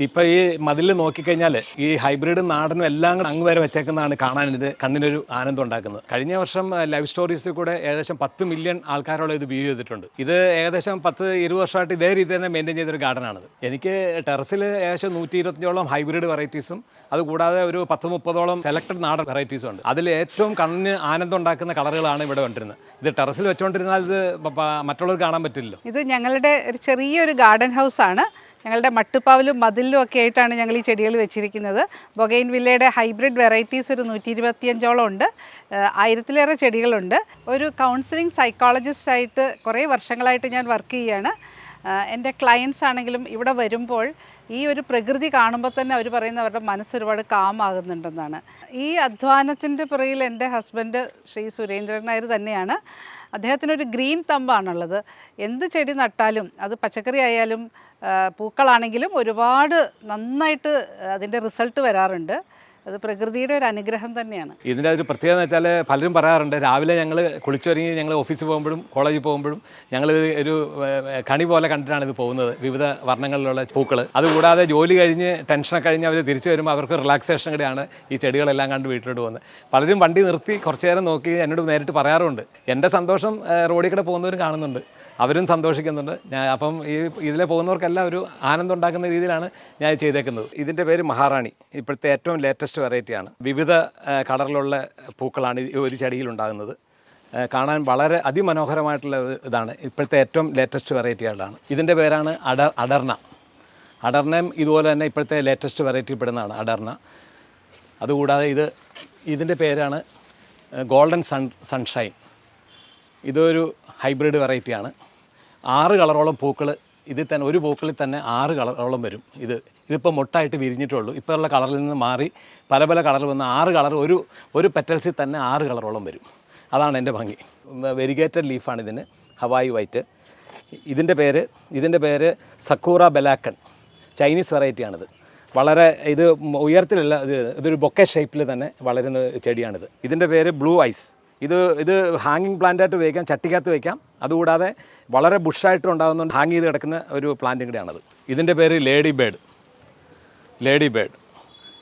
ഇപ്പൊ ഈ മതിൽ നോക്കിക്കഴിഞ്ഞാൽ ഈ ഹൈബ്രിഡ് നാടനും എല്ലാം അങ്ങ് വരെ വെച്ചേക്കുന്നതാണ് കാണാൻ ഇത് കണ്ണിനൊരു ആനന്ദം ഉണ്ടാക്കുന്നത്. കഴിഞ്ഞ വർഷം ലൈവ് സ്റ്റോറീസിൽ കൂടെ ഏകദേശം പത്ത് മില്യൺ ആൾക്കാരോളം ഇത് വ്യൂ ചെയ്തിട്ടുണ്ട്. ഇത് ഏകദേശം പത്ത് ഇരുപത് വർഷമായിട്ട് ഇതേ രീതി തന്നെ മെയിന്റെയിൻ ചെയ്തൊരു ഗാർഡനാണിത് എനിക്ക് ടെറസിൽ ഏകദേശം നൂറ്റി ഇരുപത്തഞ്ചോളം ഹൈബ്രിഡ് വെറൈറ്റീസും അതുകൂടാതെ ഒരു പത്ത് മുപ്പതോളം സെലക്ടഡ് നാടൻ വെറൈറ്റീസും ഉണ്ട്. അതിൽ ഏറ്റവും കണ്ണിന് ആനന്ദം ഉണ്ടാക്കുന്ന കളറുകളാണ് ഇവിടെ കണ്ടിരുന്നത് ഇത് ടെറസിൽ വെച്ചുകൊണ്ടിരുന്നാൽ ഇത് പ- കാണാൻ പറ്റില്ലല്ലോ. ഇത് ഞങ്ങളുടെ ഒരു ചെറിയൊരു ഗാർഡൻ ഹൗസ് ആണ്. ഞങ്ങളുടെ മട്ടുപ്പാവിലും മതിലിലും ഒക്കെ ആയിട്ടാണ് ഞങ്ങൾ ഈ ചെടികൾ വെച്ചിരിക്കുന്നത്. ബൊഗൈൻ വില്ലയുടെ ഹൈബ്രിഡ് വെറൈറ്റീസ് ഒരു നൂറ്റി ഇരുപത്തിയഞ്ചോളം ഉണ്ട് ആയിരത്തിലേറെ ചെടികളുണ്ട്. ഒരു കൗൺസിലിംഗ് സൈക്കോളജിസ്റ്റായിട്ട് കുറേ വർഷങ്ങളായിട്ട് ഞാൻ വർക്ക് ചെയ്യുകയാണ് എന്റെ ക്ലയൻസ് ആണെങ്കിലും ഇവിടെ വരുമ്പോൾ ഈ ഒരു പ്രകൃതി കാണുമ്പോൾ തന്നെ അവർ പറയുന്ന അവരുടെ മനസ്സ് ഒരുപാട് കാമാകുന്നുണ്ടെന്നാണ്. ഈ അധ്വാനത്തിന്റെ പുറകിൽ എന്റെ ഹസ്ബൻഡ് ശ്രീ സുരേന്ദ്രൻ നായർ തന്നെയാണ്. അദ്ദേഹത്തിനൊരു ഗ്രീൻ തമ്പാണുള്ളത്. എന്ത് ചെടി നട്ടാലും അത് പച്ചക്കറി ആയാലും പൂക്കളാണെങ്കിലും ഒരുപാട് നന്നായിട്ട് അതിന്റെ റിസൾട്ട് വരാറുണ്ട്. അത് പ്രകൃതിയുടെ ഒരു അനുഗ്രഹം തന്നെയാണ്. ഇതിന്റെ ഒരു പ്രത്യേകത എന്ന് വെച്ചാൽ പലരും പറയാറുണ്ട് രാവിലെ ഞങ്ങൾ കുളിച്ചൊരുങ്ങി ഞങ്ങൾ ഓഫീസിൽ പോകുമ്പോഴും കോളേജിൽ പോകുമ്പോഴും ഞങ്ങൾ ഒരു കണി പോലെ കണ്ടിട്ടാണ് ഇത് പോകുന്നത് വിവിധ വർണങ്ങളിലുള്ള പൂക്കൾ അതുകൂടാതെ ജോലി കഴിഞ്ഞ് ടെൻഷനൊക്കെ കഴിഞ്ഞ് അവർ തിരിച്ചു വരുമ്പോൾ അവർക്ക് റിലാക്സേഷൻ കൂടിയാണ് ഈ ചെടികളെല്ലാം കണ്ട് വീട്ടിലോട്ട് പോകുന്നത്. പലരും വണ്ടി നിർത്തി കുറച്ചു നേരം നോക്കി എന്നോട് നേരിട്ട് പറയാറുണ്ട് എന്റെ സന്തോഷം റോഡിൽ കൂടെ പോകുന്നവരും കാണുന്നുണ്ട്. അവരും സന്തോഷിക്കുന്നുണ്ട്. ഞാൻ അപ്പം ഈ ഇതിലെ പോകുന്നവർക്കെല്ലാം ഒരു ആനന്ദം ഉണ്ടാക്കുന്ന രീതിയിലാണ് ഞാൻ ചെയ്തേക്കുന്നത്. ഇതിന്റെ പേര് മഹാറാണി. ഇപ്പോഴത്തെ ഏറ്റവും ലേറ്റസ്റ്റ് വെറൈറ്റിയാണ് വിവിധ കളറിലുള്ള പൂക്കളാണ് ഈ ഒരു ചെടിയിൽ ഉണ്ടാകുന്നത്. കാണാൻ വളരെ അതിമനോഹരമായിട്ടുള്ള ഇതാണ്. ഇപ്പോഴത്തെ ഏറ്റവും ലേറ്റസ്റ്റ് വെറൈറ്റികളാണ് ഇതിന്റെ പേരാണ് അഡർ അടർണ. അടർണയും ഇതുപോലെ തന്നെ ഇപ്പോഴത്തെ ലേറ്റസ്റ്റ് വെറൈറ്റി പെടുന്നതാണ് അടർണ. അതുകൂടാതെ ഇത് ഇതിന്റെ പേരാണ് ഗോൾഡൻ സൺ സൺഷൈൻ. ഇതൊരു ഹൈബ്രിഡ് വെറൈറ്റിയാണ്. ആറ് കളറോളം പൂക്കൾ ഇതിൽ തന്നെ ഒരു പൂക്കളിൽ തന്നെ ആറ് കളറോളം വരും. ഇത് ഇതിപ്പോൾ മൊട്ടായിട്ട് വിരിഞ്ഞിട്ടുള്ളൂ. ഇപ്പോൾ ഉള്ള കളറിൽ നിന്ന് മാറി പല പല കളർ വന്ന് ആറ് കളർ ഒരു ഒരു പെറ്റൽസിൽ തന്നെ ആറ് കളറോളം വരും. അതാണ് എന്റെ ഭംഗി. വെരിഗേറ്റഡ് ലീഫാണ് ഇതിന്. Hawaii white. ഇതിന്റെ പേര് ഇതിന്റെ പേര് സക്കൂറ ബലാക്കൺ. ചൈനീസ് വെറൈറ്റിയാണിത്. വളരെ ഇത് ഉയരത്തിലല്ല ഇത് ഇതൊരു ബൊക്കെ ഷേപ്പിൽ തന്നെ വളരുന്ന ചെടിയാണിത്. ഇതിന്റെ പേര് ബ്ലൂ ഐസ്. ഇത് ഇത് ഹാങ്ങിങ് പ്ലാന്റായിട്ട് ഉപയോഗിക്കാം ചട്ടിക്കകത്ത് വയ്ക്കാം അതുകൂടാതെ വളരെ ബുഷായിട്ട് ഉണ്ടാകുന്ന ഹാങ് ചെയ്ത് കിടക്കുന്ന ഒരു പ്ലാന്റും കൂടിയാണത്. ഇതിന്റെ പേര് ലേഡി ബേഡ് ലേഡി ബേഡ്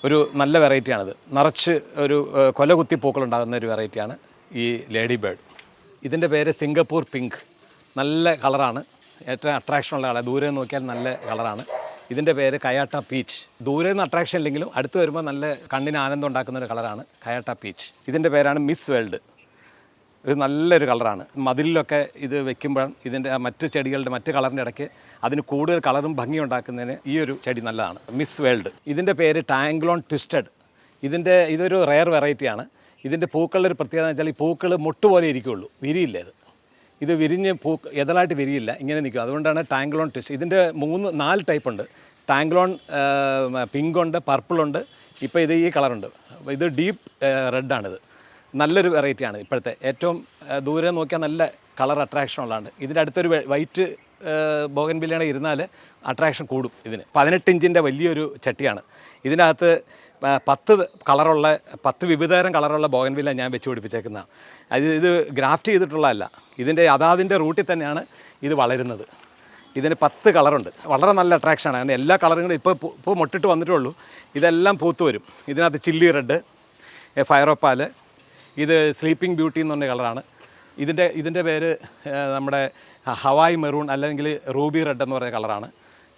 ഒരു നല്ല വെറൈറ്റിയാണിത് നിറച്ച് ഒരു കൊലകുത്തി പൂക്കളുണ്ടാകുന്ന ഒരു വെറൈറ്റിയാണ് ഈ ലേഡി ബേഡ് ഇതിന്റെ പേര് സിംഗപ്പൂർ പിങ്ക്. നല്ല കളറാണ്. ഏറ്റവും അട്രാക്ഷനുള്ള കളർ. ദൂരെ നോക്കിയാൽ നല്ല കളറാണ്. ഇതിന്റെ പേര് കയാട്ട പീച്ച്. ദൂരെ നിന്ന് അട്രാക്ഷൻ ഇല്ലെങ്കിലും അടുത്ത് വരുമ്പോൾ നല്ല കണ്ണിന് ആനന്ദം ഉണ്ടാക്കുന്ന ഒരു കളറാണ് കയാട്ട പീച്ച്. ഇതിന്റെ പേരാണ് മിസ് വേൾഡ്. ഇത് നല്ലൊരു കളറാണ്. മതിലിലൊക്കെ ഇത് വെക്കുമ്പോൾ ഇതിന്റെ മറ്റ് ചെടികളുടെ മറ്റ് കളറിന്റെ ഇടയ്ക്ക് അതിന് കൂടുതൽ കളറും ഭംഗി ഉണ്ടാക്കുന്നതിന് ഈ ഒരു ചെടി നല്ലതാണ്. മിസ് വേൾഡ് ഇതിന്റെ പേര് ടാങ്ക്ലോൺ ട്വിസ്റ്റഡ് ഇതിന്റെ ഇതൊരു റെയർ വെറൈറ്റിയാണ് ഇതിന്റെ പൂക്കളുടെ ഒരു പ്രത്യേകത എന്ന് വെച്ചാൽ ഈ പൂക്കൾ മുട്ട് പോലെ ഇരിക്കുകയുള്ളൂ വിരിയില്ല ഇത്. ഇത് വിരിഞ്ഞ് പൂ എതളായിട്ട് വിരിയില്ല. ഇങ്ങനെ നിൽക്കും. അതുകൊണ്ടാണ് ടാങ്ക്ലോൺ ട്വിസ്റ്റ് ഇതിന്റെ മൂന്ന് നാല് ടൈപ്പ് ഉണ്ട്. ടാങ്ക്ലോൺ പിങ്ക് ഉണ്ട് പർപ്പിൾ ഉണ്ട്. ഇപ്പോൾ ഇത് ഈ കളറുണ്ട്. ഇത് ഡീപ്പ് റെഡാണിത് നല്ലൊരു വെറൈറ്റിയാണ് ഇപ്പോഴത്തെ. ഏറ്റവും ദൂരെ നോക്കിയാൽ നല്ല കളർ അട്രാക്ഷൻ ഉള്ളതാണ്. ഇതിന്റെ അടുത്തൊരു വൈറ്റ് ബോഗൻ ബില്ലാണ് ഇരുന്നാൽ അട്രാക്ഷൻ കൂടും ഇതിന്. പതിനെട്ട് ഇഞ്ചിന്റെ വലിയൊരു ചട്ടിയാണ്. ഇതിനകത്ത് പത്ത് കളറുള്ള പത്ത് വിവിധതരം കളറുള്ള ബോഗൻ ബില്ല ഞാൻ വെച്ച് പിടിപ്പിച്ചേക്കുന്നതാണ് അത് ഇത് ഗ്രാഫ്റ്റ് ചെയ്തിട്ടുള്ളതല്ല. ഇതിന്റെ അതാതിന്റെ റൂട്ടിൽ തന്നെയാണ് ഇത് വളരുന്നത്. ഇതിന് പത്ത് കളറുണ്ട് വളരെ നല്ല അട്രാക്ഷനാണ് അതിന്റെ എല്ലാ കളറുകളും ഇപ്പോൾ ഇപ്പോൾ മുട്ടിട്ട് വന്നിട്ടേ ഉള്ളൂ. ഇതെല്ലാം പൂത്ത് വരും. ഇതിനകത്ത് ചില്ലി റെഡ് ഫയറോപ്പാൽ ഇത് സ്ലീപ്പിംഗ് ബ്യൂട്ടി എന്ന് പറഞ്ഞ കളറാണ്. ഇതിന്റെ ഇതിന്റെ പേര് നമ്മുടെ ഹവായ് മെറൂൺ അല്ലെങ്കിൽ റൂബി റെഡ് എന്ന് പറയുന്ന കളറാണ്.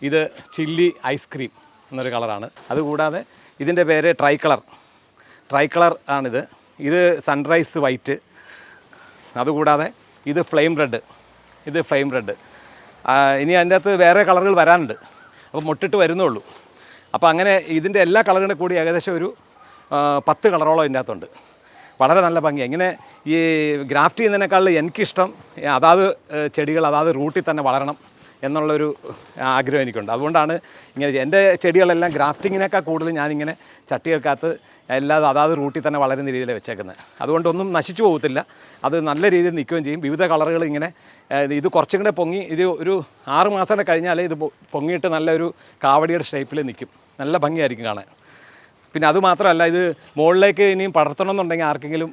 ഇത് ചില്ലി ഐസ്ക്രീം എന്നൊരു കളറാണ്. അതുകൂടാതെ ഇതിന്റെ പേര് ട്രൈ കളർ ട്രൈ കളർ ആണിത്. ഇത് സൺറൈസ് വൈറ്റ് അതുകൂടാതെ ഇത് ഫ്ലെയിം റെഡ് ഇത് ഫ്ലെയിം റെഡ് ഇനി അതിന്റെ അകത്ത് വേറെ കളറുകൾ വരാനുണ്ട്. അപ്പോൾ മുട്ടിട്ട് വരുന്നുള്ളൂ. അപ്പോൾ അങ്ങനെ ഇതിന്റെ എല്ലാ കളറുകളും കൂടി ഏകദേശം ഒരു പത്ത് കളറോളം ഇതിന്റെ അകത്തുണ്ട്. വളരെ നല്ല ഭംഗി. ഇങ്ങനെ ഈ ഗ്രാഫ്റ്റ് ചെയ്യുന്നതിനേക്കാൾ എനിക്കിഷ്ടം അതാത് ചെടികൾ അതാത് റൂട്ടിൽ തന്നെ വളരണം എന്നുള്ളൊരു ആഗ്രഹം എനിക്കുണ്ട്. അതുകൊണ്ടാണ് ഇങ്ങനെ. എന്റെ ചെടികളെല്ലാം ഗ്രാഫ്റ്റിങ്ങിനേക്കാൾ കൂടുതൽ ഞാനിങ്ങനെ ചട്ടികൾക്കകത്ത് എല്ലാ അതാത് റൂട്ടിൽ തന്നെ വളരുന്ന രീതിയിൽ വെച്ചേക്കുന്നത്. അതുകൊണ്ടൊന്നും നശിച്ചു പോകത്തില്ല. അത് നല്ല രീതിയിൽ നിൽക്കുകയും ചെയ്യും. വിവിധ കളറുകൾ ഇങ്ങനെ ഇത് കുറച്ചും കൂടെ പൊങ്ങി ഇത് ഒരു ആറ് മാസം കഴിഞ്ഞാൽ ഇത് പൊങ്ങിയിട്ട് നല്ലൊരു കാവടിയുടെ ഷേപ്പിൽ നിൽക്കും. നല്ല ഭംഗിയായിരിക്കും കാണാൻ. പിന്നെ അതുമാത്രമല്ല ഇത് മുകളിലേക്ക് ഇനിയും പടർത്തണം എന്നുണ്ടെങ്കിൽ ആർക്കെങ്കിലും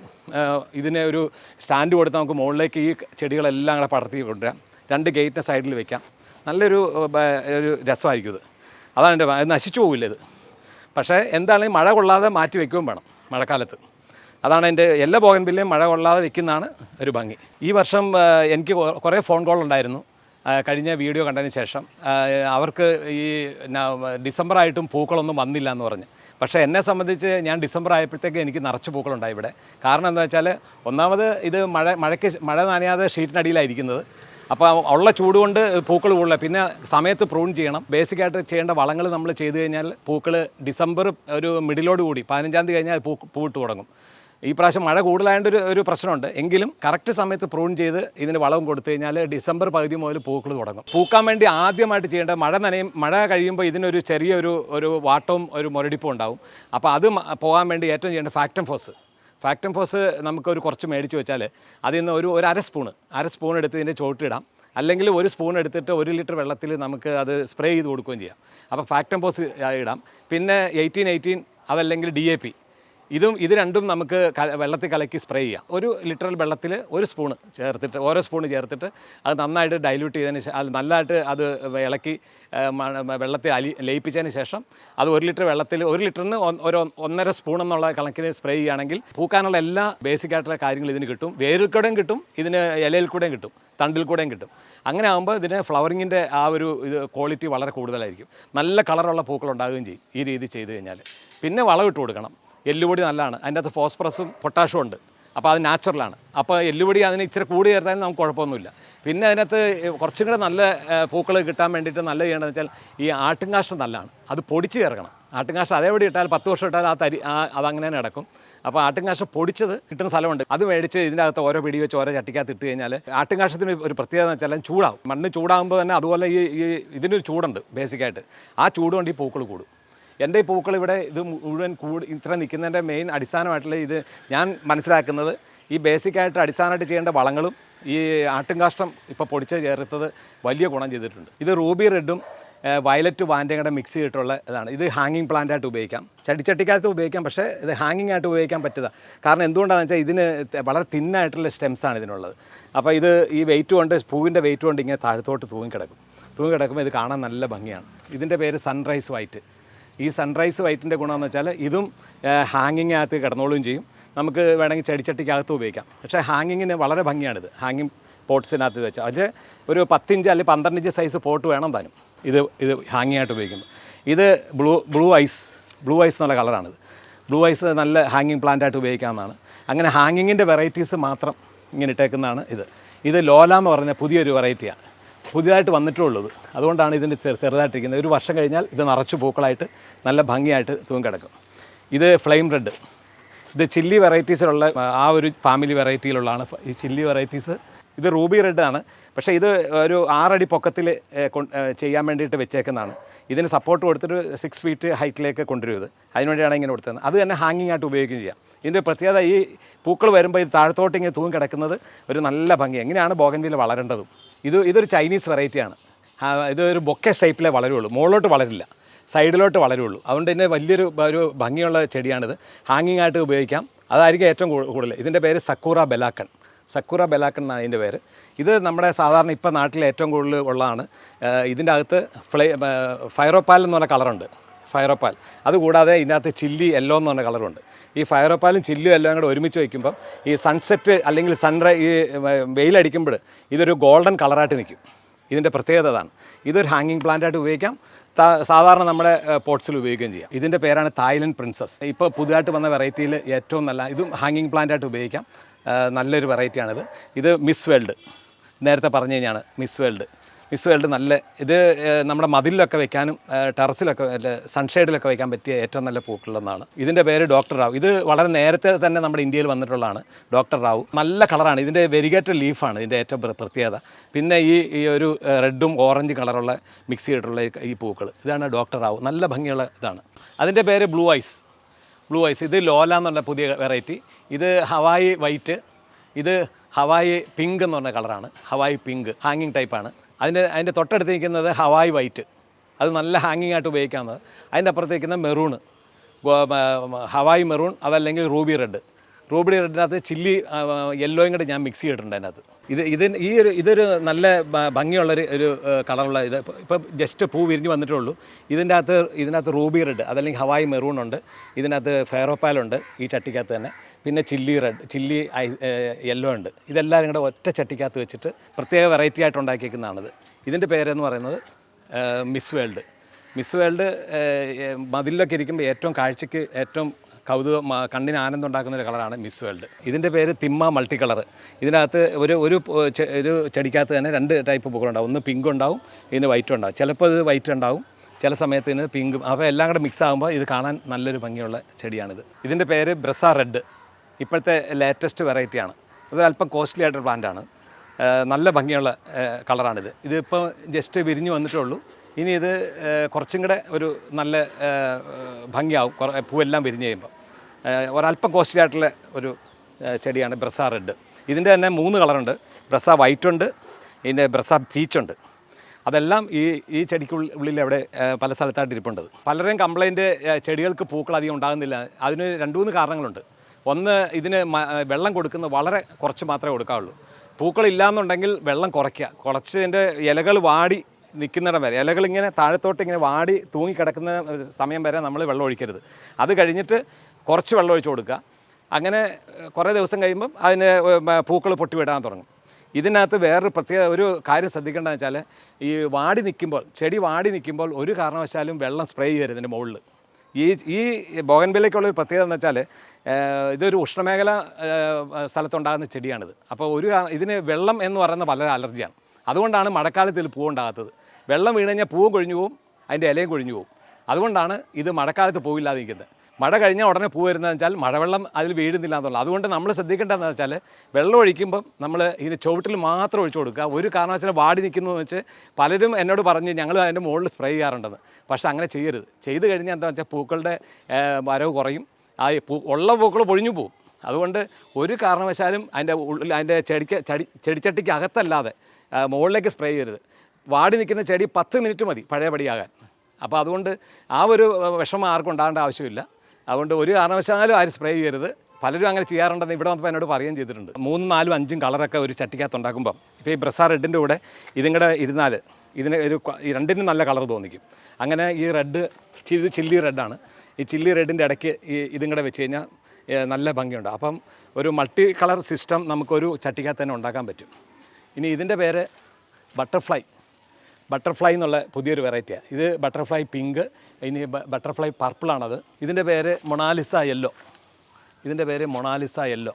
ഇതിനെ ഒരു സ്റ്റാൻഡ് കൊടുത്ത് നമുക്ക് മുകളിലേക്ക് ഈ ചെടികളെല്ലാം കൂടെ പടർത്തി കൊണ്ടുവരാം. രണ്ട് ഗേറ്റിന്റെ സൈഡിൽ വെക്കാം. നല്ലൊരു ഒരു രസമായിരിക്കും ഇത്. അതാണ് എന്റെ അത് നശിച്ചു പോവില്ല ഇത്. പക്ഷേ എന്താണെങ്കിലും മഴ കൊള്ളാതെ മാറ്റി വെക്കുകയും വേണം മഴക്കാലത്ത്. അതാണ് എന്റെ എല്ലാ ബോഗൻവില്ലയും മഴ കൊള്ളാതെ വെക്കുന്നതാണ് ഒരു ഭംഗി. ഈ വർഷം എനിക്ക് കുറേ ഫോൺ കോൾ ഉണ്ടായിരുന്നു കഴിഞ്ഞ വീഡിയോ കണ്ടതിന് ശേഷം അവർക്ക് ഈ ഡിസംബറായിട്ടും പൂക്കളൊന്നും വന്നില്ല എന്ന് പറഞ്ഞ്. പക്ഷേ എന്നെ സംബന്ധിച്ച് ഞാൻ ഡിസംബർ ആയപ്പോഴത്തേക്ക് എനിക്ക് നിറച്ച് പൂക്കളുണ്ടായി ഇവിടെ. കാരണം എന്താ വെച്ചാൽ ഒന്നാമത് ഇത് മഴ മഴയ്ക്ക് മഴ നനയാതെ ഷീറ്റിനടിയിലായിരിക്കുന്നത്. അപ്പോൾ ഉള്ള ചൂട് കൊണ്ട് പൂക്കൾ കൂടുതൽ പിന്നെ സമയത്ത് പ്രൂൺ ചെയ്യണം. ബേസിക്കായിട്ട് ചെയ്യേണ്ട വളങ്ങൾ നമ്മൾ ചെയ്തു കഴിഞ്ഞാൽ പൂക്കൾ ഡിസംബർ ഒരു മിഡിലോട് കൂടി പതിനഞ്ചാം തീയതി കഴിഞ്ഞാൽ പൂ പൂവിട്ട് തുടങ്ങും. ഈ പ്രാവശ്യം മഴ കൂടുതലായതുകൊണ്ട് ഒരു ഒരു പ്രശ്നമുണ്ട്. എങ്കിലും കറക്റ്റ് സമയത്ത് പ്രൂൺ ചെയ്ത് ഇതിന് വളവും കൊടുത്തു കഴിഞ്ഞാൽ ഡിസംബർ പകുതി മുതൽ പൂക്കൾ തുടങ്ങും. പൂക്കാൻ വേണ്ടി ആദ്യമായിട്ട് ചെയ്യേണ്ട മഴ നനയും മഴ കഴിയുമ്പോൾ ഇതിനൊരു ചെറിയൊരു ഒരു വാട്ടവും ഒരു മുരടിപ്പും ഉണ്ടാവും. അപ്പോൾ അത് പോകാൻ വേണ്ടി ഏറ്റവും ചെയ്യേണ്ട ഫാക്ടം ഫോസ് ഫാക്ടം ഫോസ് നമുക്കൊരു കുറച്ച് മേടിച്ച് വെച്ചാൽ അതിൽ നിന്ന് ഒരു ഒരു അര സ്പൂണ് അര സ്പൂൺ എടുത്ത് ഇതിന്റെ ചോട്ടിടാം. അല്ലെങ്കിൽ ഒരു സ്പൂൺ എടുത്തിട്ട് ഒരു ലിറ്റർ വെള്ളത്തിൽ നമുക്ക് അത് സ്പ്രേ ചെയ്ത് കൊടുക്കുകയും ചെയ്യാം. അപ്പോൾ ഫാക്ടം പോസ് ഇടാം. പിന്നെ എയ്റ്റീൻ എയ്റ്റീൻ അതല്ലെങ്കിൽ ഡി എ പി ഇതും ഇത് രണ്ടും നമുക്ക് വെള്ളത്തിൽ കലക്കി സ്പ്രേ ചെയ്യാം. ഒരു ലിറ്റർ വെള്ളത്തിൽ ഒരു സ്പൂണ് ചേർത്തിട്ട് ഓരോ സ്പൂണ് ചേർത്തിട്ട് അത് നന്നായിട്ട് ഡൈല്യൂട്ട് ചെയ്തതിന് ശേഷം നല്ലതായിട്ട് അത് ഇളക്കി വെള്ളത്തിൽ അലി ലയിപ്പിച്ചതിന് ശേഷം അത് ഒരു ലിറ്റർ വെള്ളത്തിൽ ഒരു ലിറ്ററിന് ഒരു ഒന്നര സ്പൂൺ എന്നുള്ള കണക്കിന് സ്പ്രേ ചെയ്യുകയാണെങ്കിൽ പൂക്കാനുള്ള എല്ലാ ബേസിക് ആയിട്ടുള്ള കാര്യങ്ങൾ ഇതിന് കിട്ടും. വേരിൽ കൂടെയും കിട്ടും ഇതിന് ഇലയിൽ കൂടെയും കിട്ടും തണ്ടിൽ കൂടെയും കിട്ടും. അങ്ങനെ ആകുമ്പോൾ ഇതിന് ഫ്ലവറിങ്ങിന്റെ ആ ഒരു ഇത് ക്വാളിറ്റി വളരെ കൂടുതലായിരിക്കും. നല്ല കളറുള്ള പൂക്കൾ ഉണ്ടാകുകയും ചെയ്യും ഈ രീതി ചെയ്ത് കഴിഞ്ഞാൽ പിന്നെ വളം ഇട്ട് കൊടുക്കണം. എല്ലുപൊടി നല്ലതാണ്. അതിന്റെ അകത്ത് ഫോസ്ഫറസും പൊട്ടാഷും ഉണ്ട്. അപ്പോൾ അത് നാച്ചുറലാണ് അപ്പോൾ എല്ലുപൊടി അതിന് ഇച്ചിരി കൂടി ചേർത്താലും നമുക്ക് കുഴപ്പമൊന്നുമില്ല. പിന്നെ അതിനകത്ത് കുറച്ചും കൂടെ നല്ല പൂക്കൾ കിട്ടാൻ വേണ്ടിയിട്ട് നല്ല ചെയ്യേണ്ടതെന്ന് വെച്ചാൽ ഈ ആട്ടുംകാഷ്ടം നല്ലതാണ്. അത് പൊടിച്ച് ചേർക്കണം. ആട്ടുംകാഷ്ടം അതേപടി ഇട്ടാൽ പത്ത് വർഷം ഇട്ടാൽ ആ തരി അതങ്ങനെ തന്നെ കിടക്കും. അപ്പോൾ ആട്ടുംകാഷ്ടം പൊടിച്ചത് കിട്ടുന്ന സ്ഥലമുണ്ട്. അത് മേടിച്ച് ഇതിന്റെ അകത്ത് ഓരോ പിടി വെച്ച് ഓരോ ചട്ടിക്കകത്ത് ഇട്ട് കഴിഞ്ഞാൽ ആട്ടുംകാഷ്ടത്തിന് ഒരു പ്രത്യേകത എന്ന് വെച്ചാൽ ചൂടാവും. മണ്ണ് ചൂടാകുമ്പോൾ തന്നെ അതുപോലെ ഈ ഇതിനൊരു ചൂടുണ്ട് ബേസിക്കായിട്ട്. ആ ചൂട് കൊണ്ട് ഈ പൂക്കൾ കൂടും. എന്റെ ഈ പൂക്കൾ ഇവിടെ ഇത് മുഴുവൻ കൂടി ഇത്ര നിൽക്കുന്നതിന്റെ മെയിൻ അടിസ്ഥാനമായിട്ടുള്ള ഇത് ഞാൻ മനസ്സിലാക്കുന്നത്. ഈ ബേസിക്കായിട്ട് അടിസ്ഥാനമായിട്ട് ചെയ്യേണ്ട വളങ്ങളും ഈ ആട്ടുംകാഷ്ടം ഇപ്പോൾ പൊടിച്ച് ചേർത്തത് വലിയ ഗുണം ചെയ്തിട്ടുണ്ട്. ഇത് റൂബി റെഡും വയലറ്റ് വാൻഡയും കൂടെ മിക്സ് ചെയ്തിട്ടുള്ള ഇതാണ്. ഇത് ഹാങ്ങിങ് പ്ലാന്റ് ആയിട്ട് ഉപയോഗിക്കാം. ചടിച്ചട്ടിക്കകത്ത് ഉപയോഗിക്കാം പക്ഷേ ഇത് ഹാങ്ങിങ് ആയിട്ട് ഉപയോഗിക്കാൻ പറ്റുക കാരണം എന്തുകൊണ്ടാണെന്ന് വെച്ചാൽ ഇതിന് വളരെ തിന്നായിട്ടുള്ള സ്റ്റെംസാണ് ഇതിനുള്ളത്. അപ്പോൾ ഇത് ഈ വെയിറ്റ് കൊണ്ട് പൂവിന്റെ വെയിറ്റ് കൊണ്ട് ഇങ്ങനെ താഴത്തോട്ട് തൂങ്ങിക്കിടക്കും. തൂങ്ങിക്കിടക്കുമ്പോൾ ഇത് കാണാൻ നല്ല ഭംഗിയാണ്. ഇതിന്റെ പേര് സൺറൈസ് വൈറ്റ് ഈ സൺറൈസ് വൈറ്റിന്റെ ഗുണമെന്ന് വെച്ചാൽ ഇതും ഹാങ്ങിങ് അകത്ത് കിടന്നോളും ചെയ്യും. നമുക്ക് വേണമെങ്കിൽ ചെടിച്ചട്ടിക്കകത്ത് ഉപയോഗിക്കാം. പക്ഷേ ഹാങ്ങിങ്ങിന് വളരെ ഭംഗിയാണിത്. ഹാങ്ങിങ് പോട്ട്സിനകത്ത് വെച്ചാൽ. അതിൽ ഒരു പത്തിഞ്ച് അല്ലെങ്കിൽ പന്ത്രണ്ട് ഇഞ്ച് സൈസ് പോട്ട് വേണം താനും. ഇത് ഇത് ഹാങ്ങിങ് ആയിട്ട് ഉപയോഗിക്കുമ്പോൾ ഇത് blue blue ice blue ice എന്നുള്ള കളറാണിത്. ബ്ലൂ ഐസ് നല്ല ഹാങ്ങിങ് പ്ലാന്റ് ആയിട്ട് ഉപയോഗിക്കാവുന്നതാണ്. അങ്ങനെ ഹാങ്ങിങ്ങിന്റെ വെറൈറ്റീസ് മാത്രം ഇങ്ങനെ ഇട്ടേക്കുന്നതാണ് ഇത്. ഇത് ലോല എന്ന് പറഞ്ഞ പുതിയൊരു വെറൈറ്റിയാണ് പുതിയതായിട്ട് വന്നിട്ടേ ഉള്ളത് അതുകൊണ്ടാണ് ഇതിന്റെ ചെറു ചെറുതായിട്ടിരിക്കുന്നത്. ഒരു വർഷം കഴിഞ്ഞാൽ ഇത് നിറച്ച് പൂക്കളായിട്ട് നല്ല ഭംഗിയായിട്ട് തൂങ്ങിക്കിടക്കും. ഇത് ഫ്ലെയിം റെഡ് ഇത് ചില്ലി വെറൈറ്റീസിലുള്ള ആ ഒരു ഫാമിലി വെറൈറ്റിയിലുള്ളതാണ് ഈ ചില്ലി വെറൈറ്റീസ്. ഇത് റൂബി റെഡ് ആണ് പക്ഷേ ഇത് ഒരു ആറടി പൊക്കത്തിൽ ചെയ്യാൻ വേണ്ടിയിട്ട് വെച്ചേക്കുന്നതാണ്. ഇതിന് സപ്പോർട്ട് കൊടുത്തിട്ട് സിക്സ് ഫീറ്റ് ഹൈറ്റിലേക്ക് കൊണ്ടുവരും ഇത്. അതിനുവേണ്ടിയാണ് ഇങ്ങനെ കൊടുത്തത്. അത് തന്നെ ഹാങ്ങിങ് ആയിട്ട് ഉപയോഗിക്കുകയും ചെയ്യാം. ഇതിന്റെ പ്രത്യേകത ഈ പൂക്കൾ വരുമ്പോൾ ഇത് താഴത്തോട്ട് ഇങ്ങനെ തൂങ്ങി കിടക്കുന്നത് ഒരു നല്ല ഭംഗി എങ്ങനെയാണ് ബോഗൻവില്ല വളരേണ്ടതും? ഇത് ഇതൊരു ചൈനീസ് വെറൈറ്റിയാണ് ഇതൊരു ബൊക്കെ ഷേപ്പിലെ വളരുള്ളൂ. മുകളിലോട്ട് വളരില്ല. സൈഡിലോട്ട് വളരുള്ളൂ. അതുകൊണ്ട് തന്നെ വലിയൊരു ഒരു ഭംഗിയുള്ള ചെടിയാണിത്. ഹാങ്ങിങ് ആയിട്ട് ഉപയോഗിക്കാം. അതായിരിക്കും ഏറ്റവും കൂടുതൽ. ഇതിന്റെ പേര് സക്കൂറ ബലാക്കൺ സക്കൂറ ബലാക്കൺ എന്നാണ് ഇതിന്റെ പേര്. ഇത് നമ്മുടെ സാധാരണ ഇപ്പോൾ നാട്ടിൽ ഏറ്റവും കൂടുതൽ ഉള്ളതാണ്. ഇതിന്റെ അകത്ത് ഫ്ലൈ ഫയറോപ്പാൽ എന്ന് പറഞ്ഞ കളറുണ്ട് ഫയറോപ്പാൽ. അതുകൂടാതെ ഇതിനകത്ത് ചില്ലി യെല്ലോ എന്ന് പറഞ്ഞ കളറുണ്ട്. ഈ ഫയറോപ്പാലും ചില്ലും എല്ലാം കൂടെ ഒരുമിച്ച് വയ്ക്കുമ്പം ഈ സൺസെറ്റ് അല്ലെങ്കിൽ സൺറൈ ഈ വെയിലടിക്കുമ്പോൾ ഇതൊരു ഗോൾഡൻ കളറായിട്ട് നിൽക്കും. ഇതിന്റെ പ്രത്യേകത അതാണ്. ഇതൊരു ഹാങ്ങിങ് പ്ലാന്റായിട്ട് ഉപയോഗിക്കാം. സാധാരണ നമ്മുടെ പോട്ട്സിൽ ഉപയോഗിക്കുകയും ചെയ്യാം. ഇതിന്റെ പേരാണ് തായ്ലൻഡ് പ്രിൻസസ് ഇപ്പോൾ പുതുതായിട്ട് വന്ന വെറൈറ്റിയിൽ ഏറ്റവും നല്ല ഇതും ഹാങ്ങിങ് പ്ലാന്റായിട്ട് ഉപയോഗിക്കാം. നല്ലൊരു വെറൈറ്റിയാണിത് ഇത് മിസ് വേൾഡ് നേരത്തെ പറഞ്ഞു കഴിഞ്ഞാണ് മിസ് വേൾഡ് മിസ് വേൾഡ് നല്ല ഇത് നമ്മുടെ മതിലിലൊക്കെ വെക്കാനും ടെറസിലൊക്കെ സൺഷെയ്ഡിലൊക്കെ വെക്കാൻ പറ്റിയ ഏറ്റവും നല്ല പൂക്കളൊന്നാണ് ഇതിന്റെ പേര് ഡോക്ടർ റാവു. ഇത് വളരെ നേരത്തെ തന്നെ നമ്മുടെ ഇന്ത്യയിൽ വന്നിട്ടുള്ളതാണ് ഡോക്ടർ റാവു. നല്ല കളറാണ്. ഇതിന്റെ വെരിഗേറ്റഡ് ലീഫാണ് ഇതിന്റെ ഏറ്റവും പ്രത്യേകത. പിന്നെ ഈ ഈ ഒരു റെഡും ഓറഞ്ച് കളറുള്ള മിക്സ് ചെയ്തിട്ടുള്ള ഈ- പൂക്കൾ ഇതാണ് ഡോക്ടർ റാവു. നല്ല ഭംഗിയുള്ള ഇതാണ്. അതിന്റെ പേര് ബ്ലൂ ഐസ്. Blue ice. ഇത് ലോല എന്ന് പറഞ്ഞ പുതിയ വെറൈറ്റി. ഇത് ഹവായി വൈറ്റ്. ഇത് ഹവായി പിങ്ക് എന്ന് പറഞ്ഞ കളറാണ്. Hawaii pink. ഹാങ്ങിങ് ടൈപ്പാണ്. അതിന്റെ അതിന്റെ തൊട്ടടുത്ത് നിൽക്കുന്നത് ഹവായ് വൈറ്റ്. അത് നല്ല ഹാങ്ങിങ് ആയിട്ട് ഉപയോഗിക്കാവുന്നത്. അതിന്റെ അപ്പുറത്ത് നിൽക്കുന്ന മെറൂണ് ഹവായ് മെറൂൺ അതല്ലെങ്കിൽ റൂബി റെഡ് റൂബി റെഡിനകത്ത് ചില്ലി യെല്ലോയും കൂടെ ഞാൻ മിക്സ് ചെയ്തിട്ടുണ്ട് അതിനകത്ത്. ഇത് ഇതിന് ഈ ഒരു ഇതൊരു നല്ല ഭംഗിയുള്ളൊരു ഒരു കളറുള്ള ഇത്. ഇപ്പം ജസ്റ്റ് പൂ വിരിഞ്ഞ് വന്നിട്ടേ ഉള്ളൂ ഇതിന്റെ അകത്ത് ഇതിനകത്ത് റൂബി റെഡ് അതല്ലെങ്കിൽ ഹവായ് മെറൂൺ ഉണ്ട്. ഇതിനകത്ത് ഫെയറോപ്പാലുണ്ട് ഈ ചട്ടിക്കകത്ത് തന്നെ. പിന്നെ ചില്ലി റെഡ് ചില്ലി യെല്ലോ ഉണ്ട്. ഇതെല്ലാം കൂടെ ഒറ്റ ചട്ടിക്കകത്ത് വെച്ചിട്ട് പ്രത്യേക വെറൈറ്റി ആയിട്ട് ഉണ്ടാക്കിയേക്കുന്നതാണിത്. ഇതിന്റെ പേരെന്ന് പറയുന്നത് മിസ് വേൾഡ്. മിസ് വേൾഡ് മതിലൊക്കെ ഇരിക്കുമ്പോൾ ഏറ്റവും കാഴ്ചയ്ക്ക് ഏറ്റവും കൗതുകം കണ്ണിന് ആനന്ദം ഉണ്ടാക്കുന്ന ഒരു കളറാണ് മിസ് വേൾഡ്. ഇതിന്റെ പേര് തിമ്മ മൾട്ടി കളർ ഇതിനകത്ത് ഒരു ഒരു ഒരു ചെടിക്കകത്ത് തന്നെ രണ്ട് ടൈപ്പ് പൂക്കളുണ്ടാവും. ഒന്ന് പിങ്ക് ഉണ്ടാവും ഇതിന് വൈറ്റ് ഉണ്ടാവും. ചിലപ്പോൾ ഇത് വൈറ്റ് ഉണ്ടാവും ചില സമയത്ത് ഇതിന് പിങ്കും. അപ്പോൾ എല്ലാം കൂടെ മിക്സ് ആകുമ്പോൾ ഇത് കാണാൻ നല്ലൊരു ഭംഗിയുള്ള ചെടിയാണിത്. ഇതിന്റെ പേര് ബ്രസ റെഡ്. ഇപ്പോഴത്തെ ലേറ്റസ്റ്റ് വെറൈറ്റിയാണ് ഇത് അല്പം കോസ്റ്റ്ലി ആയിട്ടൊരു പ്ലാന്റാണ് നല്ല ഭംഗിയുള്ള കളറാണിത് ഇതിപ്പോൾ ജസ്റ്റ് വിരിഞ്ഞ് വന്നിട്ടേ ഉള്ളൂ. ഇനി ഇത് കുറച്ചും കൂടെ ഒരു നല്ല ഭംഗിയാവും. പൂവെല്ലാം വിരിഞ്ഞ് കഴിയുമ്പോൾ ഒരല്പം കോസ്റ്റ്ലി ആയിട്ടുള്ള ഒരു ചെടിയാണ് ബ്രസ റെഡ്. ഇതിന്റെ തന്നെ മൂന്ന് കളറുണ്ട് ബ്രസ വൈറ്റ് ഉണ്ട് ഇതിന്റെ ബ്രസ പീച്ച് ഉണ്ട്. അതെല്ലാം ഈ ഈ ചെടിക്കുള്ളിൽ അവിടെ പല സ്ഥലത്തായിട്ട് ഇരിപ്പുണ്ട് പലരെയും കംപ്ലൈന്റ് ചെടികൾക്ക് പൂക്കൾ അധികം ഉണ്ടാകുന്നില്ല. അതിന് രണ്ട് മൂന്ന് കാരണങ്ങളുണ്ട്. ഒന്ന് ഇതിന് വെള്ളം കൊടുക്കുന്നത് വളരെ കുറച്ച് മാത്രമേ കൊടുക്കാവുള്ളൂ. പൂക്കളില്ലാന്നുണ്ടെങ്കിൽ വെള്ളം കുറയ്ക്കുക. കുറച്ചതിന്റെ ഇലകൾ വാടി നിൽക്കുന്നിടം വരെ. ഇലകൾ ഇങ്ങനെ താഴത്തോട്ട് ഇങ്ങനെ വാടി തൂങ്ങിക്കിടക്കുന്ന സമയം വരെ നമ്മൾ വെള്ളം ഒഴിക്കരുത്. അത് കഴിഞ്ഞിട്ട് കുറച്ച് വെള്ളം ഒഴിച്ച് കൊടുക്കുക. അങ്ങനെ കുറേ ദിവസം കഴിയുമ്പം അതിന് പൂക്കൾ പൊട്ടിവിടാൻ തുടങ്ങും. ഇതിനകത്ത് വേറൊരു പ്രത്യേക ഒരു കാര്യം ശ്രദ്ധിക്കേണ്ടതെന്ന് വെച്ചാൽ ഈ വാടി നിൽക്കുമ്പോൾ ചെടി വാടി നിൽക്കുമ്പോൾ ഒരു കാരണവശാലും വെള്ളം സ്പ്രേ ചെയ്യരുത് ഇതിന്റെ മുകളിൽ. ഈ ഈ ബോഗൻബിലേക്കുള്ളൊരു പ്രത്യേകത എന്ന് വെച്ചാൽ ഇതൊരു ഉഷ്ണമേഖല സ്ഥലത്തുണ്ടാകുന്ന ചെടിയാണിത്. അപ്പോൾ ഒരു ഇതിന് വെള്ളം എന്ന് പറയുന്ന വളരെ അലർജിയാണ്. അതുകൊണ്ടാണ് മഴക്കാലത്ത് ഇതിൽ പൂവുണ്ടാകാത്തത്. വെള്ളം വീണ് കഴിഞ്ഞാൽ പൂവും കൊഴിഞ്ഞു പോവും അതിന്റെ ഇലയും കൊഴിഞ്ഞു പോവും. അതുകൊണ്ടാണ് ഇത് മഴക്കാലത്ത് പോയില്ലാതിരിക്കുന്നത് മഴ കഴിഞ്ഞാൽ ഉടനെ പൂ വരുന്നതെന്ന് വെച്ചാൽ മഴവെള്ളം അതിൽ വീഴുന്നില്ല എന്നുള്ളത്. അതുകൊണ്ട് നമ്മൾ ശ്രദ്ധിക്കേണ്ടതെന്ന് വെച്ചാൽ വെള്ളം ഒഴിക്കുമ്പം നമ്മൾ ഇതിന് ചുവട്ടിൽ മാത്രം ഒഴിച്ചു കൊടുക്കുക. ഒരു കാരണവശാലും വാടി നിൽക്കുന്നു വെച്ച് പലരും എന്നോട് പറഞ്ഞ് ഞങ്ങൾ അതിന്റെ മുകളിൽ സ്പ്രേ ചെയ്യാറുണ്ടെന്ന്. പക്ഷേ അങ്ങനെ ചെയ്യരുത്. ചെയ്ത് കഴിഞ്ഞാൽ എന്താ വെച്ചാൽ പൂക്കളുടെ വരവ് കുറയും. ആ പൂ ഉള്ള പൂക്കൾ പൊഴിഞ്ഞു പോകും അതുകൊണ്ട് ഒരു കാരണവശാലും അതിന്റെ ഉള്ളിൽ അതിന്റെ ചെടിക്ക് ചെടി ചെടിച്ചട്ടിക്ക് അകത്തല്ലാതെ മുകളിലേക്ക് സ്പ്രേ ചെയ്യരുത്. വാടി നിൽക്കുന്ന ചെടി പത്ത് മിനിറ്റ് മതി പഴയപടിയാകാൻ. അപ്പോൾ അതുകൊണ്ട് ആ ഒരു വിഷമം ആർക്കും ഉണ്ടാകേണ്ട ആവശ്യമില്ല. അതുകൊണ്ട് ഒരു കാരണവശാലും ആരും സ്പ്രേ ചെയ്യരുത്. പലരും അങ്ങനെ ചെയ്യാറുണ്ടെന്ന് ഇവിടെ വന്നപ്പോൾ എന്നോട് പറയുകയും ചെയ്തിട്ടുണ്ട്. മൂന്നും നാലും അഞ്ചും കളറൊക്കെ ഒരു ചട്ടിക്കകത്ത് ഉണ്ടാക്കുമ്പം ഇപ്പോൾ ഈ ബ്രസാർ റെഡിന്റെ കൂടെ ഇതും കൂടെ ഇരുന്നാൽ ഇതിന് ഒരു രണ്ടിനും നല്ല കളർ തോന്നിക്കും. അങ്ങനെ ഈ റെഡ് ഇത് ചില്ലി റെഡാണ്. ഈ ചില്ലി റെഡിന്റെ ഇടയ്ക്ക് ഈ ഇതും കൂടെ വെച്ച് കഴിഞ്ഞാൽ നല്ല ഭംഗിയുണ്ട്. അപ്പം ഒരു മൾട്ടി കളർ സിസ്റ്റം നമുക്കൊരു ചട്ടിക്കകത്ത് തന്നെ ഉണ്ടാക്കാൻ പറ്റും. ഇനി ഇതിന്റെ പേര് ബട്ടർഫ്ലൈ. ബട്ടർഫ്ലൈ എന്നുള്ള പുതിയൊരു വെറൈറ്റിയാണ് ഇത് ബട്ടർഫ്ലൈ പിങ്ക് ഇനി ബട്ടർഫ്ലൈ പർപ്പിളാണത്. ഇതിന്റെ പേര് മൊണാലിസ യെല്ലോ. ഇതിന്റെ പേര് മൊണാലിസ യെല്ലോ.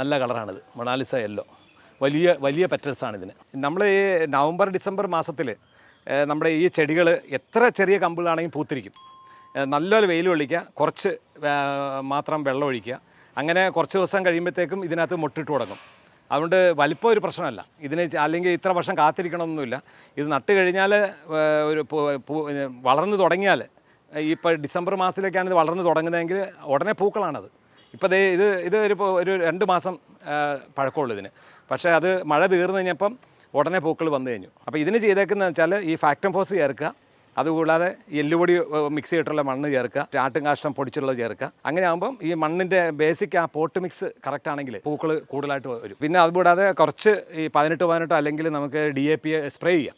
നല്ല കളറാണിത് മൊണാലിസ യെല്ലോ. വലിയ വലിയ പെറ്റൽസാണ് ഇതിന് നമ്മൾ ഈ നവംബർ ഡിസംബർ മാസത്തിൽ നമ്മുടെ ഈ ചെടികൾ എത്ര ചെറിയ കമ്പുകളാണെങ്കിലും പൂത്തിരിക്കും. നല്ലൊരു വെയിൽ കൊള്ളിക്കുക കുറച്ച് മാത്രം വെള്ളം ഒഴിക്കുക. അങ്ങനെ കുറച്ച് ദിവസം കഴിയുമ്പോഴത്തേക്കും ഇതിനകത്ത് മുട്ടിട്ട് തുടങ്ങും. അതുകൊണ്ട് വലിപ്പം ഒരു പ്രശ്നമല്ല. ഇതിന് അല്ലെങ്കിൽ ഇത്ര വർഷം കാത്തിരിക്കണമെന്നൊന്നുമില്ല. ഇത് നട്ട് കഴിഞ്ഞാൽ ഒരു വളർന്നു തുടങ്ങിയാൽ ഇപ്പോൾ ഡിസംബർ മാസത്തിലേക്കാണ് ഇത് വളർന്നു തുടങ്ങുന്നതെങ്കിൽ ഉടനെ പൂക്കളാണത്. ഇപ്പോൾ ദേ ഇത് ഇത് ഒരു ഒരു രണ്ട് മാസം പഴക്കമുള്ളൂ ഇതിന്. പക്ഷേ അത് മഴ തീർന്നു കഴിഞ്ഞപ്പം ഉടനെ പൂക്കൾ വന്നു കഴിഞ്ഞു. അപ്പോൾ ഇതിന് ചെയ്തേക്കുന്നതെന്ന് വെച്ചാൽ ഈ ഫാക്ടം ഫോസ് ചേർക്കുക. അതുകൂടാതെ എല്ലുപൊടി മിക്സ് ചെയ്തിട്ടുള്ള മണ്ണ് ചേർക്കുക ആട്ടും കാഷ്ടം പൊടിച്ചുള്ളത് ചേർക്കുക. അങ്ങനെ ആകുമ്പം ഈ മണ്ണിന്റെ ബേസിക് ആ പോട്ട് മിക്സ് കറക്റ്റ് ആണെങ്കിൽ പൂക്കൾ കൂടുതലായിട്ട് വരും. പിന്നെ അതുകൂടാതെ കുറച്ച് ഈ പതിനെട്ട് പതിനെട്ടോ അല്ലെങ്കിൽ നമുക്ക് ഡി എ പി സ്പ്രേ ചെയ്യാം.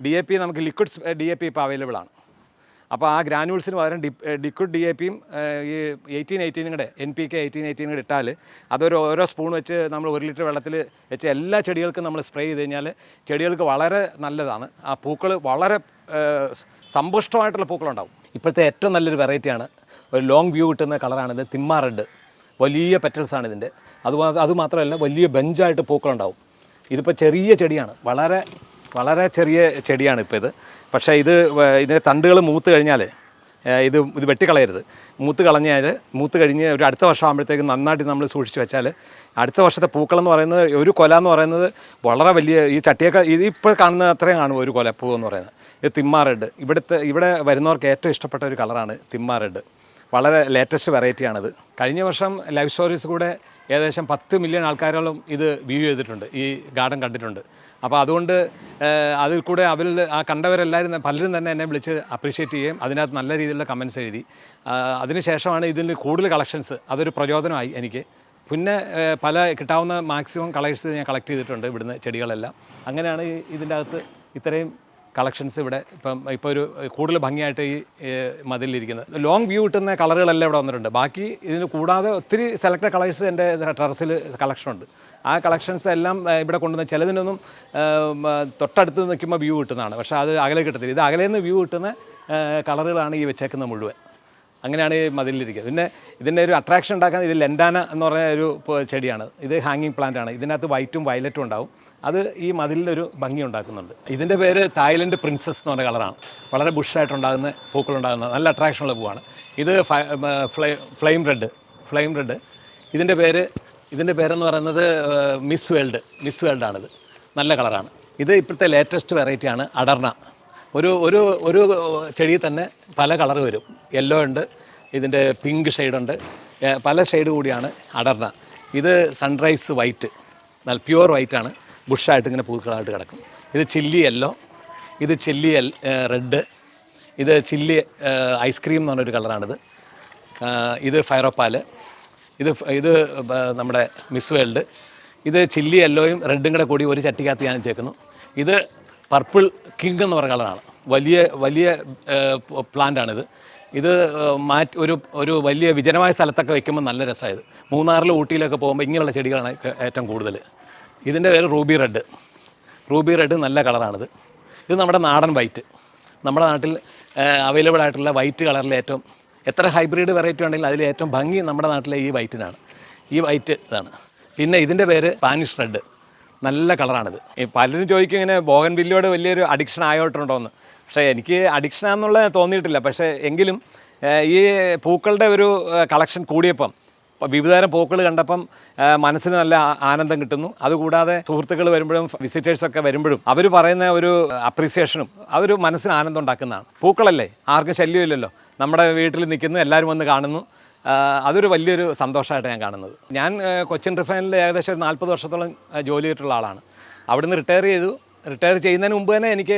ഡി എ പി നമുക്ക് ലിക്വിഡ് ഡി എ പി ഇപ്പോൾ അവൈലബിൾ ആണ്. അപ്പോൾ ആ ഗ്രാനുവൽസിന് പകരം ഡി ലിക്വിഡ് ഡി എ പിയും ഈ എയ്റ്റീൻ എയ്റ്റീനും കൂടെ എൻ പി കെ എയ്റ്റീൻ എയ്റ്റീനും കൂടെ ഇട്ടാൽ അതൊരു ഓരോ സ്പൂൺ വെച്ച് നമ്മൾ ഒരു ലിറ്റർ വെള്ളത്തിൽ വെച്ച് എല്ലാ ചെടികൾക്കും നമ്മൾ സ്പ്രേ ചെയ്ത് കഴിഞ്ഞാൽ ചെടികൾക്ക് വളരെ നല്ലതാണ്. ആ പൂക്കൾ വളരെ സമ്പുഷ്ടമായിട്ടുള്ള പൂക്കളുണ്ടാവും. ഇപ്പോഴത്തെ ഏറ്റവും നല്ലൊരു വെറൈറ്റിയാണ് ഒരു ലോങ് വ്യൂ കിട്ടുന്ന കളറാണിത് തിമ്മ റെഡ് വലിയ പെറ്റൽസാണ് ഇതിന്റെ. അത് അതുമാത്രമല്ല വലിയ ബെഞ്ചായിട്ട് പൂക്കളുണ്ടാവും. ഇതിപ്പോൾ ചെറിയ ചെടിയാണ്. വളരെ വളരെ ചെറിയ ചെടിയാണ് ഇപ്പോൾ ഇത്. പക്ഷേ ഇത് ഇതിന്റെ തണ്ടുകൾ മൂത്ത് കഴിഞ്ഞാൽ ഇത് ഇത് വെട്ടിക്കളയരുത്. മൂത്ത് കളഞ്ഞാൽ മൂത്ത് കഴിഞ്ഞ് ഒരു അടുത്ത വർഷം ആകുമ്പോഴത്തേക്ക് നന്നായിട്ട് നമ്മൾ സൂക്ഷിച്ച് വെച്ചാൽ അടുത്ത വർഷത്തെ പൂക്കളെന്ന് പറയുന്നത് ഒരു കൊല എന്ന് പറയുന്നത് വളരെ വലിയ ഈ ചട്ടിയൊക്കെ ഇത് ഇപ്പോൾ കാണുന്ന അത്രയും കാണും ഒരു കൊല പൂ എന്ന് പറയുന്നത്. തിമ്മ റെഡ്. ഇവിടുത്തെ ഇവിടെ വരുന്നവർക്ക് ഏറ്റവും ഇഷ്ടപ്പെട്ട ഒരു കളറാണ് തിമ്മാ റെഡ്. വളരെ ലേറ്റസ്റ്റ് വെറൈറ്റിയാണിത് കഴിഞ്ഞ വർഷം ലൈവ് സ്റ്റോറീസ് കൂടെ ഏകദേശം പത്ത് മില്യൺ ആൾക്കാരോളം ഇത് വ്യൂ ചെയ്തിട്ടുണ്ട് ഈ ഗാർഡൻ കണ്ടിട്ടുണ്ട്. അപ്പോൾ അതുകൊണ്ട് അതിൽ കൂടെ അവരിൽ ആ കണ്ടവരെല്ലാവരും പലരും തന്നെ എന്നെ വിളിച്ച് അപ്രീഷിയേറ്റ് ചെയ്യുകയും അതിനകത്ത് നല്ല രീതിയിലുള്ള കമൻസ് എഴുതി. അതിനുശേഷമാണ് ഇതിൽ കൂടുതൽ കളക്ഷൻസ് അതൊരു പ്രചോദനമായി എനിക്ക്. പിന്നെ പല കിട്ടാവുന്ന മാക്സിമം കളേഴ്സ് ഞാൻ കളക്ട് ചെയ്തിട്ടുണ്ട് ഇവിടുന്ന് ചെടികളെല്ലാം. അങ്ങനെയാണ് ഇതിന്റെ അകത്ത് ഇത്രയും കളക്ഷൻസ് ഇവിടെ ഇപ്പം ഇപ്പോൾ ഒരു കൂടുതൽ ഭംഗിയായിട്ട് ഈ മതിലിരിക്കുന്നത്. ലോങ് വ്യൂ കിട്ടുന്ന കളറുകളെല്ലാം ഇവിടെ വന്നിട്ടുണ്ട്. ബാക്കി ഇതിന് കൂടാതെ ഒത്തിരി സെലക്ടഡ് കളേഴ്സ് എന്റെ ടെറസിൽ കളക്ഷനുണ്ട് ആ കളക്ഷൻസ് എല്ലാം ഇവിടെ കൊണ്ടുവന്ന ചിലതിനൊന്നും തൊട്ടടുത്ത് നിൽക്കുമ്പോൾ വ്യൂ കിട്ടുന്നതാണ്. പക്ഷേ അത് അകലെ കിട്ടത്തില്ല. ഇത് അകലെ നിന്ന് വ്യൂ കിട്ടുന്ന കളറുകളാണ് ഈ വെച്ചേക്കുന്നത് മുഴുവൻ. അങ്ങനെയാണ് ഈ മതിലിരിക്കുന്നത് പിന്നെ ഇതിന്റെ ഒരു അട്രാക്ഷൻ ഉണ്ടാക്കാൻ ഇത് ലെൻഡാന എന്ന് പറയുന്ന ഒരു ചെടിയാണ്. ഇത് ഹാങ്ങിങ് പ്ലാന്റ് ആണ്. ഇതിനകത്ത് വൈറ്റും വയലറ്റും ഉണ്ടാവും. അത് ഈ മതിലിനൊരു ഭംഗി ഉണ്ടാക്കുന്നുണ്ട്. ഇതിന്റെ പേര് തായ്ലൻഡ് പ്രിൻസസ് എന്ന് പറഞ്ഞ കളറാണ് വളരെ ബുഷായിട്ടുണ്ടാകുന്ന പൂക്കളുണ്ടാകുന്ന നല്ല അട്രാക്ഷനുള്ള പൂവാണ്. ഇത് ഫ്ലെയിം റെഡ് ഫ്ലെയിം റെഡ് ഇതിന്റെ പേര് ഇതിന്റെ പേരെന്ന് പറയുന്നത് മിസ് വേൾഡ് മിസ് വേൾഡാണിത് നല്ല കളറാണ് ഇത് ഇപ്പോഴത്തെ ലേറ്റസ്റ്റ് വെറൈറ്റിയാണ് അടർണ. ഒരു ഒരു ഒരു ചെടിയിൽ തന്നെ പല കളർ വരും. യെല്ലോ ഉണ്ട് ഇതിന്റെ പിങ്ക് ഷെയ്ഡുണ്ട് പല ഷെയ്ഡ് കൂടിയാണ് അടർന്ന. ഇത് സൺറൈസ് വൈറ്റ് നല്ല പ്യുവർ വൈറ്റാണ് ബുഷായിട്ട് ഇങ്ങനെ പൂക്കളായിട്ട് കിടക്കും. ഇത് ചില്ലി യെല്ലോ ഇത് ചില്ലി റെഡ് ഇത് ചില്ലി ഐസ്ക്രീം എന്ന് പറഞ്ഞൊരു കളറാണിത്. ഇത് ഫയറോപ്പാൽ ഇത് ഇത് നമ്മുടെ മിസ് വേൾഡ്. ഇത് ചില്ലി യെല്ലോയും റെഡും കൂടെ കൂടി ഒരു ചട്ടിക്കകത്ത് ഞാൻ ചേക്കുന്നു ഇത് പർപ്പിൾ കിങ് എന്ന് പറഞ്ഞ കളറാണ്. വലിയ വലിയ പ്ലാന്റാണിത്. ഇത് മാറ്റ് ഒരു ഒരു വലിയ വിജനമായ സ്ഥലത്തൊക്കെ വെക്കുമ്പോൾ നല്ല രസമായത് മൂന്നാറിൽ ഊട്ടിയിലൊക്കെ പോകുമ്പോൾ ഇങ്ങനെയുള്ള ചെടികളാണ് ഏറ്റവും കൂടുതൽ ഇതിന്റെ പേര് റൂബി റെഡ്. റൂബി റെഡ് നല്ല കളറാണിത്. ഇത് നമ്മുടെ നാടൻ വൈറ്റ്. നമ്മുടെ നാട്ടിൽ അവൈലബിൾ ആയിട്ടുള്ള വൈറ്റ് കളറിൽ ഏറ്റവും എത്ര ഹൈബ്രിഡ് വെറൈറ്റി ഉണ്ടെങ്കിലും അതിൽ ഏറ്റവും ഭംഗി നമ്മുടെ നാട്ടിലെ ഈ വൈറ്റിനാണ്. ഈ വൈറ്റ് ഇതാണ്. പിന്നെ ഇതിന്റെ പേര് സ്പാനിഷ് റെഡ്. നല്ല കളറാണിത്. പലരും ചോദിക്കും ഇങ്ങനെ ബോഗൻ ബില്ലിയോട് വലിയൊരു അഡിക്ഷൻ ആയോട്ടുണ്ടോയെന്ന് പക്ഷേ എനിക്ക് അഡിക്ഷൻ ആണെന്നുള്ള തോന്നിയിട്ടില്ല. പക്ഷേ എങ്കിലും ഈ പൂക്കളുടെ ഒരു കളക്ഷൻ കൂടിയപ്പം വിവിധതരം പൂക്കൾ കണ്ടപ്പം മനസ്സിന് നല്ല ആനന്ദം കിട്ടുന്നു. അതുകൂടാതെ സുഹൃത്തുക്കൾ വരുമ്പോഴും വിസിറ്റേഴ്സൊക്കെ വരുമ്പോഴും അവർ പറയുന്ന ഒരു അപ്രീസിയേഷനും അതൊരു മനസ്സിന് ആനന്ദം ഉണ്ടാക്കുന്നതാണ്. പൂക്കളല്ലേ? ആർക്കും ശല്യമില്ലല്ലോ. നമ്മുടെ വീട്ടിൽ നിൽക്കുന്നു എല്ലാവരും വന്ന് കാണുന്നു. അതൊരു വലിയൊരു സന്തോഷമായിട്ട് ഞാൻ കാണുന്നത്. ഞാൻ കൊച്ചിൻ റിഫൈനറിൽ ഏകദേശം ഒരു നാൽപ്പത് വർഷത്തോളം ജോലി ചെയ്തിട്ടുള്ള ആളാണ്. അവിടുന്ന് റിട്ടയർ ചെയ്തു. റിട്ടയർ ചെയ്യുന്നതിന് മുമ്പ് തന്നെ എനിക്ക്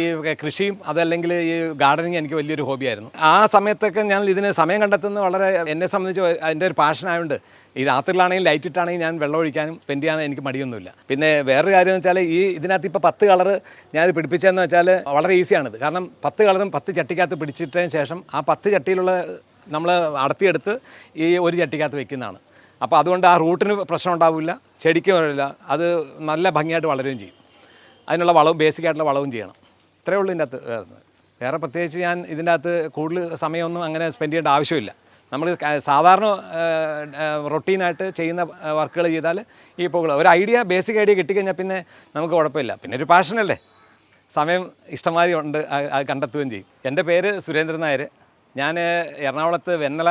ഈ കൃഷിയും അതല്ലെങ്കിൽ ഈ ഗാർഡനിങ് എനിക്ക് വലിയൊരു ഹോബിയായിരുന്നു. ആ സമയത്തൊക്കെ ഞാൻ ഇതിന് സമയം കണ്ടെത്തുന്നത് വളരെ എന്നെ സംബന്ധിച്ച് അതിന്റെ ഒരു പാഷനായതുകൊണ്ട് ഈ രാത്രിയിലാണെങ്കിൽ ലൈറ്റ് ഇട്ടാണെങ്കിൽ ഞാൻ വെള്ളം ഒഴിക്കാനും സ്പെൻഡ് ചെയ്യാനും എനിക്ക് മടിയൊന്നുമില്ല. പിന്നെ വേറൊരു കാര്യം എന്ന് വെച്ചാൽ ഈ ഇതിനകത്ത് ഇപ്പോൾ പത്ത് കളർ ഞാനിത് പിടിപ്പിച്ചതെന്ന് വെച്ചാൽ വളരെ ഈസിയാണിത് കാരണം പത്ത് കളറും പത്ത് ചട്ടിക്കകത്ത് പിടിച്ചിട്ടതിന് ശേഷം ആ പത്ത് ചട്ടിയിലുള്ള നമ്മൾ അടത്തിയെടുത്ത് ഈ ഒരു ചട്ടിക്കകത്ത് വെക്കുന്നതാണ്. അപ്പോൾ അതുകൊണ്ട് ആ റൂട്ടിന് പ്രശ്നം ഉണ്ടാവില്ല ചെടിക്ക് വരില്ല അത് നല്ല ഭംഗിയായിട്ട് വളരുകയും ചെയ്യും. അതിനുള്ള വളവും ബേസിക് ആയിട്ടുള്ള വളവും ചെയ്യണം. ഇത്രയേ ഉള്ളൂ ഇതിന്റെ അകത്ത് വേറെ. പ്രത്യേകിച്ച് ഞാൻ ഇതിന്റെ അകത്ത് കൂടുതൽ സമയമൊന്നും അങ്ങനെ സ്പെൻഡ് ചെയ്യേണ്ട ആവശ്യമില്ല. നമ്മൾ സാധാരണ റൊട്ടീനായിട്ട് ചെയ്യുന്ന വർക്കുകൾ ചെയ്താൽ ഈ പൂക്കൾ ഒരു ഐഡിയ ബേസിക് ഐഡിയ കിട്ടിക്കഴിഞ്ഞാൽ പിന്നെ നമുക്ക് കുഴപ്പമില്ല. പിന്നെ ഒരു പാഷനല്ലേ സമയം ഇഷ്ടമാതിരി ഉണ്ട് അത് കണ്ടെത്തുകയും ചെയ്യും. എന്റെ പേര് സുരേന്ദ്രൻ നായർ ഞാൻ എറണാകുളത്ത് വെന്നല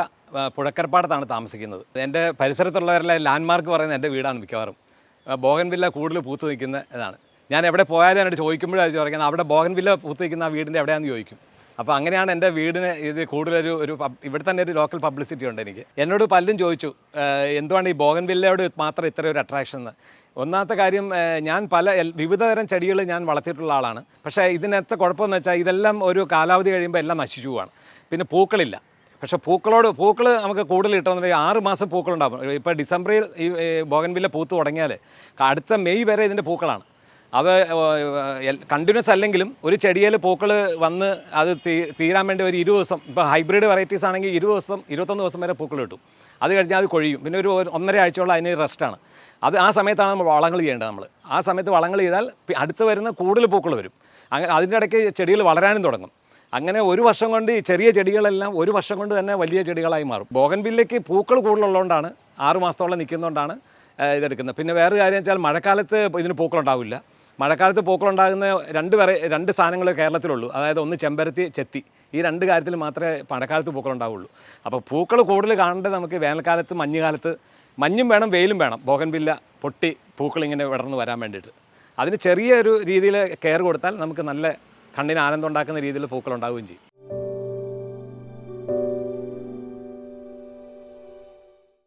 പുഴക്കരപ്പാടത്താണ് താമസിക്കുന്നത്. എന്റെ പരിസരത്തുള്ളവരെല്ലാം ലാൻഡ്മാർക്ക് പറയുന്ന എന്റെ വീടാണ് മിക്കവാറും. ബോഗൻവില്ല കൂടുതൽ പൂത്ത് നിൽക്കുന്ന ഇതാണ്. ഞാൻ എവിടെ പോയാലും എന്നോട് ചോദിക്കുമ്പോഴാണ് ചോദിക്കുന്നത് അവിടെ ബോഗൻവില്ല പൂത്ത് നിൽക്കുന്ന ആ വീടിന്റെ എവിടെയാണെന്ന് ചോദിക്കും. അപ്പോൾ അങ്ങനെയാണ് എന്റെ വീടിന് ഇത് കൂടുതലൊരു ഒരു ഇവിടെ തന്നെ ഒരു ലോക്കൽ പബ്ലിസിറ്റി ഉണ്ട് എനിക്ക്. എന്നോട് പലരും ചോദിച്ചു "ഏഹ്, എന്തുവാണ് ഈ ബോഗൻ വില്ലയോട് മാത്രം ഇത്ര ഒരു അട്രാക്ഷൻ എന്ന് ഒന്നാമത്തെ കാര്യം ഞാൻ പല എൽ- വിവിധ തരം ചെടികൾ ഞാൻ വളർത്തിയിട്ടുള്ള ആളാണ്. പക്ഷേ ഇതിനകത്ത് കുഴപ്പമെന്ന് വെച്ചാൽ ഇതെല്ലാം ഒരു കാലാവധി കഴിയുമ്പോൾ എല്ലാം നശിച്ചു പോവാണ്. പിന്നെ പൂക്കളില്ല. പക്ഷേ പൂക്കളോട് പൂക്കൾ നമുക്ക് കൂടുതൽ കിട്ടണമെന്നുണ്ടെങ്കിൽ ആറ് മാസം പൂക്കളുണ്ടാകും ഇപ്പോൾ ഡിസംബറിൽ ഈ ബോഗൻവില്ല പൂത്ത് തുടങ്ങിയാൽ അടുത്ത മെയ് വരെ ഇതിന്റെ പൂക്കളാണ്. അത് കണ്ടിന്യൂസ് അല്ലെങ്കിലും ഒരു ചെടിയിൽ പൂക്കൾ വന്ന് അത് തീരാൻ വേണ്ടി ഒരു ഇരുപത് ദിവസം ഇപ്പോൾ ഹൈബ്രിഡ് വെറൈറ്റീസ് ആണെങ്കിൽ ഇരുപത് ദിവസം ഇരുപത്തൊന്ന് ദിവസം വരെ പൂക്കൾ കിട്ടും. അത് കഴിഞ്ഞാൽ അത് കൊഴിയും. പിന്നെ ഒരു ഒന്നര ആഴ്ചയോളം അതിന് റെസ്റ്റാണ് അത് ആ സമയത്താണ് നമ്മൾ വളങ്ങൾ ചെയ്യേണ്ടത് നമ്മൾ ആ സമയത്ത് വളങ്ങൾ ചെയ്താൽ അടുത്ത് വരുന്ന കൂടുതൽ പൂക്കൾ വരും. അങ്ങനെ അതിന്റെ ഇടയ്ക്ക് ചെടികൾ വളരാനും തുടങ്ങും. അങ്ങനെ ഒരു വർഷം കൊണ്ട് ഈ ചെറിയ ചെടികളെല്ലാം ഒരു വർഷം കൊണ്ട് തന്നെ വലിയ ചെടികളായി മാറും. ബോഗൻബില്ലേക്ക് പൂക്കൾ കൂടുതലുള്ളതുകൊണ്ടാണ് ആറ് മാസത്തോളം നിൽക്കുന്നതുകൊണ്ടാണ് ഇതെടുക്കുന്നത്. പിന്നെ വേറെ കാര്യം വെച്ചാൽ മഴക്കാലത്ത് ഇതിന് പൂക്കളുണ്ടാവില്ല മഴക്കാലത്ത് പൂക്കളുണ്ടാകുന്ന രണ്ട് വെറൈ രണ്ട് സാധനങ്ങൾ കേരളത്തിലുള്ളൂ. അതായത് ഒന്ന് ചെമ്പരത്തി ചെത്തി. ഈ രണ്ട് കാര്യത്തിൽ മാത്രമേ മഴക്കാലത്ത് പൂക്കളുണ്ടാവുള്ളൂ. അപ്പോൾ പൂക്കൾ കൂടുതൽ കാണേണ്ടത് നമുക്ക് വേനൽക്കാലത്ത് മഞ്ഞുകാലത്ത്. മഞ്ഞും വേണം വെയിലും വേണം. ബോഗൻവില്ല പൊട്ടി പൂക്കൾ ഇങ്ങനെ വിടർന്ന് വരാൻ വേണ്ടിയിട്ട്. അതിന് ചെറിയൊരു രീതിയിൽ കെയർ കൊടുത്താൽ നമുക്ക് നല്ല കണ്ണിന് ആനന്ദം ഉണ്ടാക്കുന്ന രീതിയിൽ പൂക്കൾ ഉണ്ടാവുകയും ചെയ്യും.